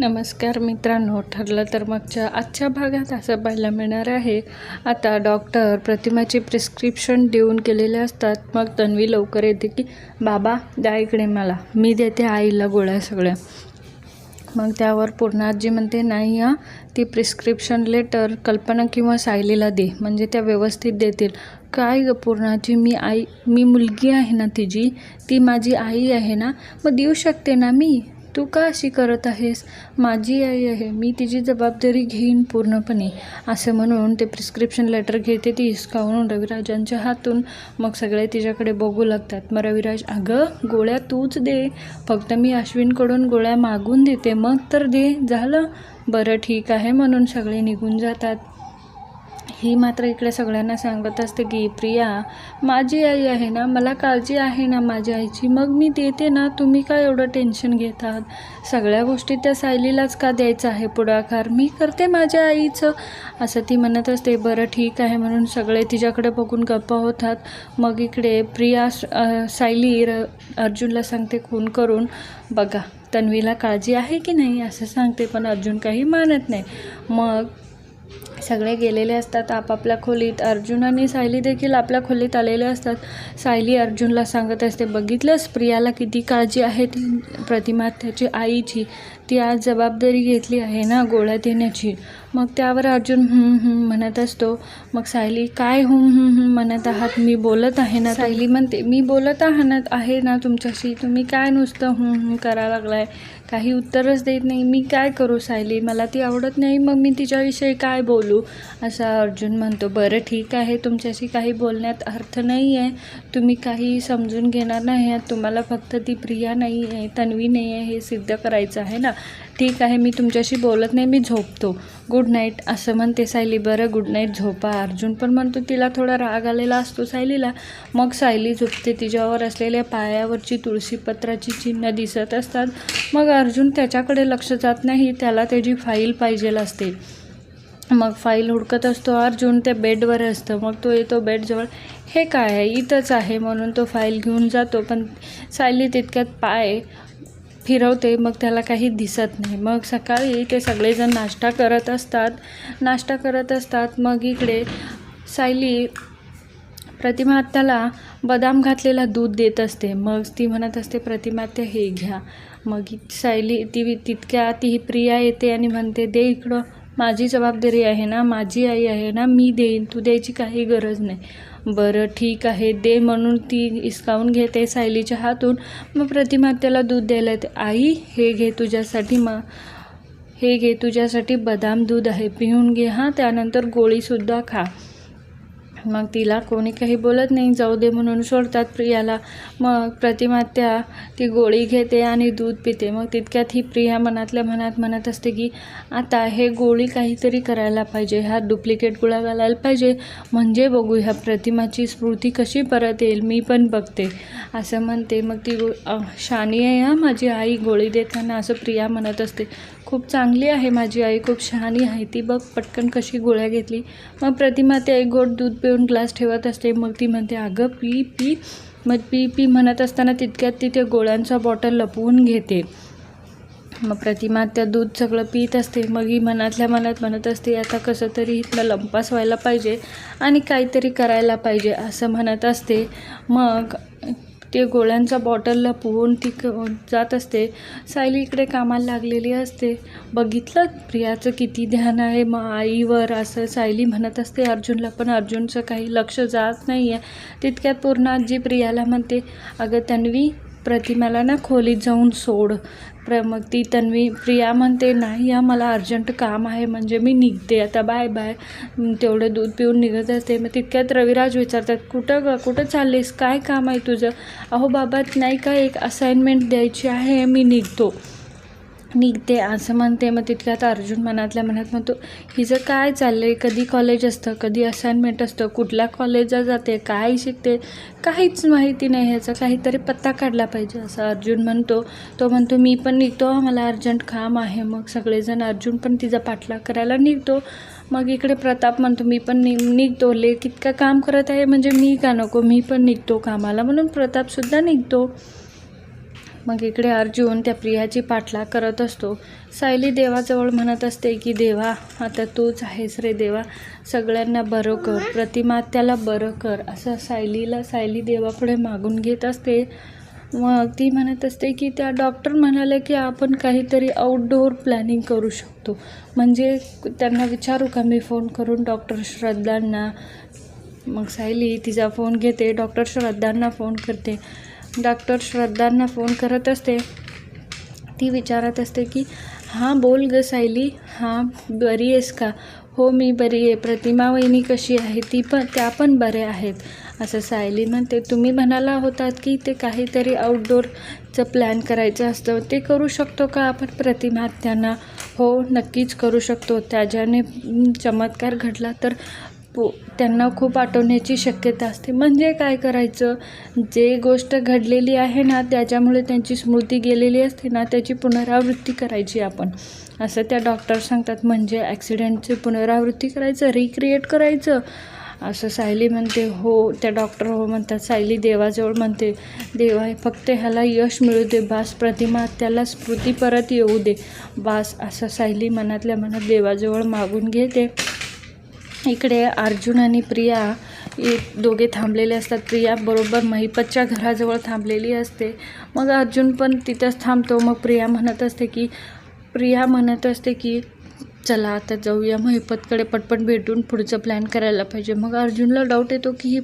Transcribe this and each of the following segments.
नमस्कार मित्रांनो ठरलं तर मगच्या आजच्या भागात असं पाहायला मिळणार आहे. आता डॉक्टर प्रतिमाची प्रिस्क्रिप्शन देऊन केलेले असतात. मग तन्वी लवकर येते की बाबा द्या इकडे मला. मी देते आईला गोळ्या सगळ्या. मग त्यावर पूर्णाजी म्हणते नाही हां. ती प्रिस्क्रिप्शन लेटर कल्पना किंवा सायलीला दे. म्हणजे त्या व्यवस्थित देतील. काय ग पूर्णाजी? मी आई मी मुलगी आहे ना तिची? ती माझी आई आहे ना? मग देऊ शकते ना मी? तू का अशी करत आहेस? माझी आई आहे मी तिची जबाबदारी घेईन पूर्णपणे. असं म्हणून ते प्रिस्क्रिप्शन लेटर घेते ती हिसकावून रविराजांच्या हातून मग सगळे तिच्याकडे बघू लागतात. मग रविराज अगं गोळ्या तूच दे. फक्त मी अश्विनकडून गोळ्या मागून देते. मग तर दे. झालं? बरं ठीक आहे म्हणून सगळे निघून जातात. ही मात्र इकडे सगळ्यांना सांगत असते की प्रिया माझी आई आहे ना मला काळजी आहे ना माझ्या आईची. मग मी देते ना तुम्ही काय एवढं टेन्शन घेतात? सगळ्या गोष्टी त्या सायलीलाच का द्यायचं आहे पुढाकार? मी करते माझ्या आईचं. असं ती म्हणत असते. बरं ठीक आहे. म्हणून सगळे तिच्याकडे बघून गप्पा होतात. मग इकडे प्रिया सायली र अर्जुनला सांगते खून करून बघा तन्वीला काळजी आहे की नाही? असं सांगते. पण अर्जुन काही मानत नाही. मग सगळे गेलेले असतात आपापल्या खोलीत. अर्जुन आणि सायली देखील आपल्या खोलीत आलेले असतात. सायली अर्जुनला सांगत असते बघितलंस? प्रियाला किती काळजी आहे ती प्रतिमा त्याची आईची. ती आज जबाबदारी घेतली आहे ना गोळ्या देण्याची. मग त्यावर अर्जुन म्हणत असतो मग सायली काय हुं हं हं म्हणत आहात? मी बोलत आहे ना सायली म्हणते मी बोलत आहात आहे ना तुमच्याशी? तुम्ही काय नुसतं हं हं करा लागलाय? काही उत्तरच देत नाही. मी काय करू सायली? मला ती आवडत नाही. मग मी तिच्याविषयी काय बोलू? असा अर्जुन म्हणतो बरं ठीक आहे. तुमच्याशी काही बोलण्यात अर्थ नाही आहे तुम्ही काही समजून घेणार नाही आहात. तुम्हाला फक्त ती प्रिया नाही आहे तन्वी नाही आहे हे सिद्ध करायचं आहे ना? ठीक आहे मी तुमच्याशी बोलत नाही मी झोपतो. गुड नाईट असं म्हणते सायली. बरं गुड नाईट झोपा अर्जुन. पण म्हणतो तिला थोडा राग आलेला असतो सायलीला. मग सायली झोपते. तिच्यावर असलेल्या पायावरची तुळशीपत्राची चिन्ह दिसत असतात. मग अर्जुन त्याच्याकडे लक्ष जात नाही. त्याला त्याची फाईल पाहिजेल असते. मग फाईल हुडकत असतो अर्जुन. त्या बेडवर असतं. मग तो येतो बेडजवळ. हे काय आहे? इथंच आहे म्हणून तो फाईल घेऊन जातो. पण सायली तितक्यात पाय फिरवते मग त्याला काही दिसत नाही. मग सकाळी ते सगळेजण नाश्ता करत असतात. नाश्ता करत असतात मग इकडे सायली प्रतिमा आत्याला बदाम घातलेला दूध देत असते. मग ती म्हणत असते प्रतिमा ते हे घ्या. मग सायली ती तितक्या ती प्रिया येते आणि म्हणते दे इकडं. माझी जबाबदारी आहे ना माझी आई आहे ना मी देईन. तू द्यायची काही गरज नाही. बरं ठीक आहे. दे म्हणून ती इसकावून घेते सायलीच्या हातून. मग प्रतिमा त्याला दूध द्यायला येते. आई हे घे तुझ्यासाठी मग हे घे तुझ्यासाठी बदाम दूध आहे. पिऊन घे हां. त्यानंतर गोळीसुद्धा खा. मग तिला कोणी काही बोलत नाही. जाऊ दे म्हणून सोडतात प्रियाला. मग प्रतिमा त्या ती गोळी घेते आणि दूध पिते. मग तितक्यात ही प्रिया मनातल्या मनात म्हणत असते की आता हे गोळी काहीतरी करायला पाहिजे. ह्या डुप्लिकेट गोळ्या घालायला पाहिजे. म्हणजे बघू ह्या प्रतिमाची स्मृती कशी परत येईल. मी पण बघते. असं म्हणते. मग ती गो शानी आहे हा माझी आई गोळी देताना असं प्रिया म्हणत असते. खूप चांगली आहे माझी आई खूप शहाणी आहे. ती बघ पटकन कशी गोळ्या घेतली. मग प्रतिमा ते एक गोड दूध पिऊन ग्लास ठेवत असते. मग ती म्हणते अगं पी पी. मग पी पी म्हणत असताना तितक्यात ती त्या गोळ्यांचा बॉटल लपवून घेते. मग प्रतिमा त्या दूध सगळं पित असते. मग ही मनातल्या मनात म्हणत असते आता कसं तरी इथलं लंपास व्हायला पाहिजे आणि काहीतरी करायला पाहिजे असं म्हणत असते. मग ते गोळ्यांचा बॉटल लपवून ती क जात असते. सायली इकडे कामाला लागलेली असते. बघितलं प्रियाचं किती ध्यान आहे? मग आईवर असं सायली म्हणत असते अर्जुनला पण अर्जुनचं काही लक्ष जात नाही आहे तितक्यात पूर्ण आजी प्रियाला म्हणते अगं तन्वी प्रतिमाला ना खोलीत जाऊन सोड. प्र मग ती तन्वी प्रिया म्हणते नाही या मला अर्जंट काम आहे म्हणजे मी निघते. आता बाय बाय तेवढं दूध पिऊन निघत असते. मग तितक्यात रविराज विचारतात कुठं ग? कुठं चाललीस? काय काम आहे तुझं? अहो बाबा नाही का एक असाइनमेंट द्यायची आहे मी निघतो. निघते असं म्हणते. मग तितक्यात अर्जुन मनातल्या मनात म्हणतो हिचं काय चाललं आहे कधी कॉलेज असतं कधी असाइनमेंट असतं कुठल्या कॉलेजला जाते काय शिकते काहीच माहिती नाही ह्याचा. काहीतरी पत्ता काढला पाहिजे असं अर्जुन म्हणतो. तो म्हणतो मी पण निघतो मला अर्जंट काम आहे. मग सगळेजण अर्जुन पण तिचा पाठलाग करायला निघतो. मग इकडे प्रताप म्हणतो मी पण नि निघतो ले कितकं काम करत आहे म्हणजे मी का नको? मी पण निघतो कामाला. म्हणून प्रतापसुद्धा निघतो. मग इकडे अर्जुन त्या प्रियाची पाठला करत असतो. सायली देवाजवळ म्हणत असते की देवा आता तूच आहेस रे देवा. सगळ्यांना बरं कर प्रतिमा त्याला बरं कर असं सायलीला सायली देवापुढे मागून घेत असते. मग ती म्हणत असते की त्या डॉक्टर म्हणाले की आपण काहीतरी आउटडोअर प्लॅनिंग करू शकतो. म्हणजे त्यांना विचारू का मी फोन करून डॉक्टर श्रद्धांना. मग सायली तिचा फोन घेते डॉक्टर श्रद्धांना फोन करते. डॉक्टर श्रद्धांना फोन करत असते. ती विचारत असते की हां बोल ग सायली. हां बरी आहेस का? हो मी बरी आहे. प्रतिमा वहिनी कशी आहे? ती पण त्या पण बऱ्या आहेत. असं सायली म्हणते. तुम्ही म्हणाला होतात की ते काहीतरी आउटडोअरचं प्लॅन करायचं असतं. ते करू शकतो का आपण? प्रतिमा त्यांना हो नक्कीच करू शकतो. त्याच्याने चमत्कार घडला तर पो त्यांना खूप आठवण्याची शक्यता असते. म्हणजे काय करायचं? जे गोष्ट घडलेली आहे ना त्याच्यामुळे त्यांची स्मृती गेलेली असते ना त्याची पुनरावृत्ती करायची आपण. असं त्या डॉक्टर सांगतात. म्हणजे ॲक्सिडेंटची पुनरावृत्ती करायचं रिक्रिएट करायचं. असं सायली म्हणते. हो त्या डॉक्टर हो म्हणतात. सायली देवाजवळ म्हणते देवा फक्त ह्याला यश मिळू दे. बास प्रतिमा त्याला स्मृती परत येऊ दे. बास असं सायली मनातल्या मनात देवाजवळ मागून घेते. इकडे अर्जुन आणि प्रिया एक दोघे थांबलेले असतात. प्रिया बरोबर महिपतच्या घराजवळ थांबलेली असते. मग अर्जुन पण तिथंच थांबतो. मग प्रिया म्हणत असते की प्रिया म्हणत असते की चला आता जाऊया. महिपतकडे पटपट भेटून पुढचं प्लॅन करायला पाहिजे. मग अर्जुनला डाऊट येतो की ही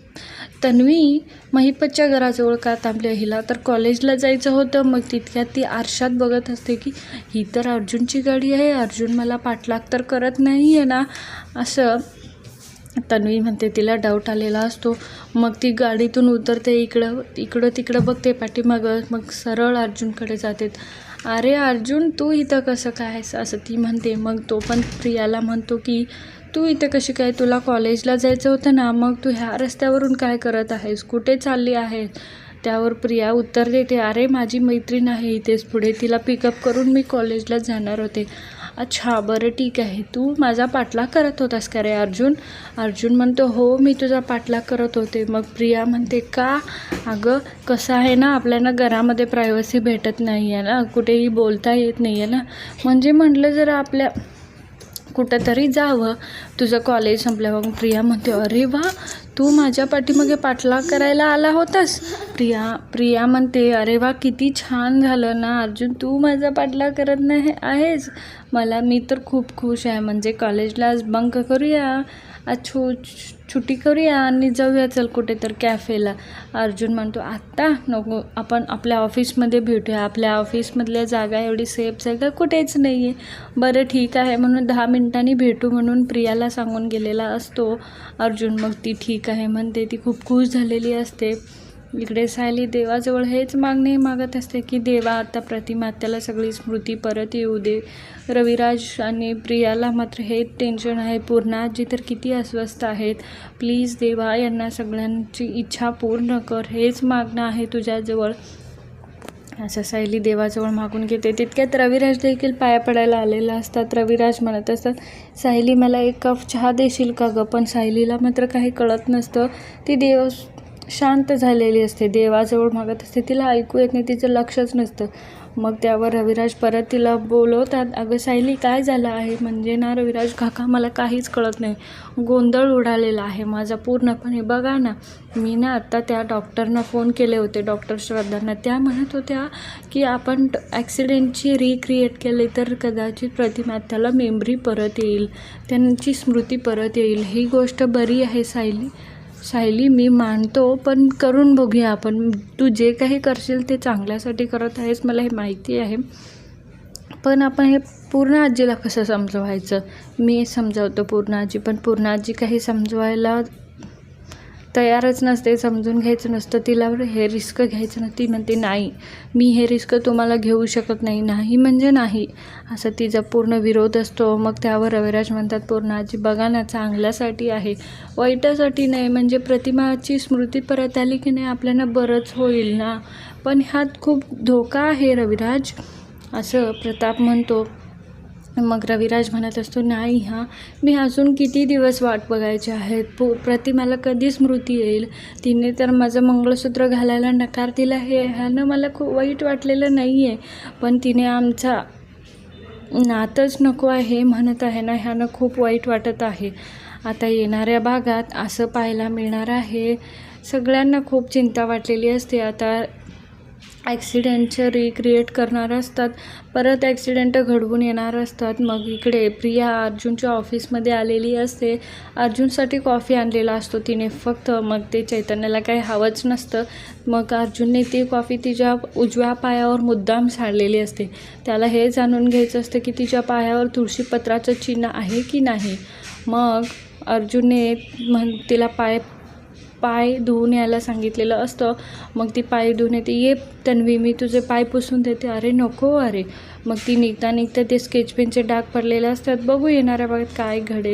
तन्वी महिपतच्या घराजवळ का थांबली हिला तर कॉलेजला जायचं होतं. मग तितक्यात ती आरशात बघत असते की ही तर अर्जुनची गाडी आहे. अर्जुन मला पाठलाग तर करत नाही आहे ना? असं तन्वी म्हणते तिला डाऊट आलेला असतो. मग ती गाडीतून उतरते इकडं इकडं तिकडं बघते पाठीमागं मग सरळ अर्जुनकडे जाते. अरे अर्जुन तू इथं कसं काय? असं ती म्हणते. मग तो पण प्रियाला म्हणतो की तू इथं कशी काय? तुला कॉलेजला जायचं होतं ना? मग तू ह्या रस्त्यावरून काय करत आहेस? कुठे चालली आहेस? त्यावर प्रिया उत्तर देते अरे माझी मैत्रीण आहे इथेच. पुढे तिला पिकअप करून मी कॉलेजला जाणार होते. अच्छा बरं ठीक आहे. तू माझा पाठलाग करत होतास का रे अर्जुन? अर्जुन म्हणतो हो मी तुझा पाठलाग करत होते. मग प्रिया म्हणते का? अगं कसं आहे ना आपल्याला घरामध्ये प्रायव्हसी भेटत नाही आहे ना कुठेही बोलता येत नाही आहे ना. म्हणजे म्हटलं जरा आपल्या कुठंतरी जावं तुझं कॉलेज संपल्यावर मग प्रिया म्हणते अरे वा तू माझ्या पाठीमागे पाठलाग करायला आला होतास. प्रिया प्रिया म्हणते अरे वा किती छान झालं ना अर्जुन तू माझा पाठलाग करत नाही आहेस. मला मी तर खूप खुश आहे म्हणजे कॉलेजला आज बंक करूया आज छू छुट्टी करूया आणि जाऊया चल कुठे तर कॅफेला अर्जुन म्हणतो आत्ता नको आपण आपल्या ऑफिसमध्ये भेटूया आपल्या ऑफिसमधल्या जागा एवढी सेफ जागा कुठेच नाही आहे बरं ठीक आहे म्हणून दहा मिनिटांनी भेटू म्हणून प्रियाला सांगून गेलेला असतो अर्जुन मग ती ठीक आहे म्हणते. ती खूप खुश झालेली असते. इकडे सायली देवाजवळ हेच मागणे मागत असते की देवा आता प्रतिमा त्याला सगळी स्मृती परत येऊ दे. रविराज आणि प्रियाला मात्र हे टेन्शन आहे. पूर्णाजी तर किती अस्वस्थ आहेत. प्लीज देवा यांना सगळ्यांची इच्छा पूर्ण कर. हेच मागणं आहे तुझ्याजवळ. असं सायली देवाजवळ मागून घेते. तितक्यात रविराज देखील पाया पडायला आलेला असतात. रविराज म्हणत असतात सायली मला एक कप चहा देशील का गं? पण सायलीला मात्र काही कळत नसतं. ती देव शांत झालेली असते. देवाजवळ मागत असते. तिला ऐकू येत नाही. तिचं लक्षच नसतं. मग त्यावर रविराज परत तिला बोलवतात अगं सायली काय झालं आहे? म्हणजे ना रविराज काका मला काहीच कळत नाही. गोंधळ उडालेला आहे. माझा पूर्णपणे बघा ना. मी ना आत्ता त्या डॉक्टरना फोन केले होते डॉक्टर श्रद्धांना. त्या म्हणत होत्या की आपण ॲक्सिडेंटची रिक्रिएट केले तर कदाचित प्रतिमा त्याला मेमरी परत येईल. त्यांची स्मृती परत येईल. ही गोष्ट बरी आहे सायली? सायली मी मानतो पण करून बघूया आपण. तू जे काही करशील ते चांगल्यासाठी करत आहेस मला हे माहिती आहे. पण आपण हे पूर्ण आजीला कसं समजवायचं? मी समजावतो पूर्ण आजी पण पूर्ण आजी काही समजवायला तयारच नसते समजून घ्यायचं नसतं तिला हे रिस्क घ्यायचं नसतं ती म्हणते नाही मी हे रिस्क तुम्हाला घेऊ शकत नाही नाही म्हणजे नाही. असं तिचा पूर्ण विरोध असतो. मग त्यावर रविराज म्हणतात पूर्ण आजी बघा ना चांगल्यासाठी आहे वाईटासाठी नाही म्हणजे प्रतिमाची स्मृती परत आली की नाही आपल्याला बरंच होईल ना. पण ह्यात खूप धोका आहे रविराज असं प्रताप म्हणतो. मग रविराज म्हणत असतो नाही हां मी अजून किती दिवस वाट बघायची आहेत पु प्रतिमाला कधी स्मृती येईल? तिने तर माझं मंगळसूत्र घालायला नकार दिला हे ह्यानं मला खूप वाईट वाटलेलं नाही आहे पण तिने आमचा नातच नको आहे म्हणत आहे ना ह्यानं खूप वाईट वाटत आहे. आता येणाऱ्या भागात असं पाहायला मिळणार आहे. सगळ्यांना खूप चिंता वाटलेली असते. आता ॲक्सिडेंटचे रिक्रिएट करणार असतात. परत ॲक्सिडेंट घडवून येणार असतात. मग इकडे प्रिया अर्जुनच्या ऑफिसमध्ये आलेली असते. अर्जुनसाठी कॉफी आणलेला असतो. तिने फक्त मग ते चैतन्याला काही हवंच नसतं. मग अर्जुनने ती कॉफी तिच्या उजव्या पायावर मुद्दाम सांडलेली असते. त्याला हे जाणून घ्यायचं असतं की तिच्या पायावर तुळशीपत्राचं चिन्ह आहे की नाही. मग अर्जुनने म्हण तिला पाय पाय धुवून यायला सांगितलेलं असतं. मग ती पाय धुवून येते ये तन्वी मी तुझे पाय पुसून देते. अरे नको अरे. मग ती निघता निघता ते स्केच पेनचे डाग पडलेले असतात. बघू येणाऱ्या भागात काय घडेल.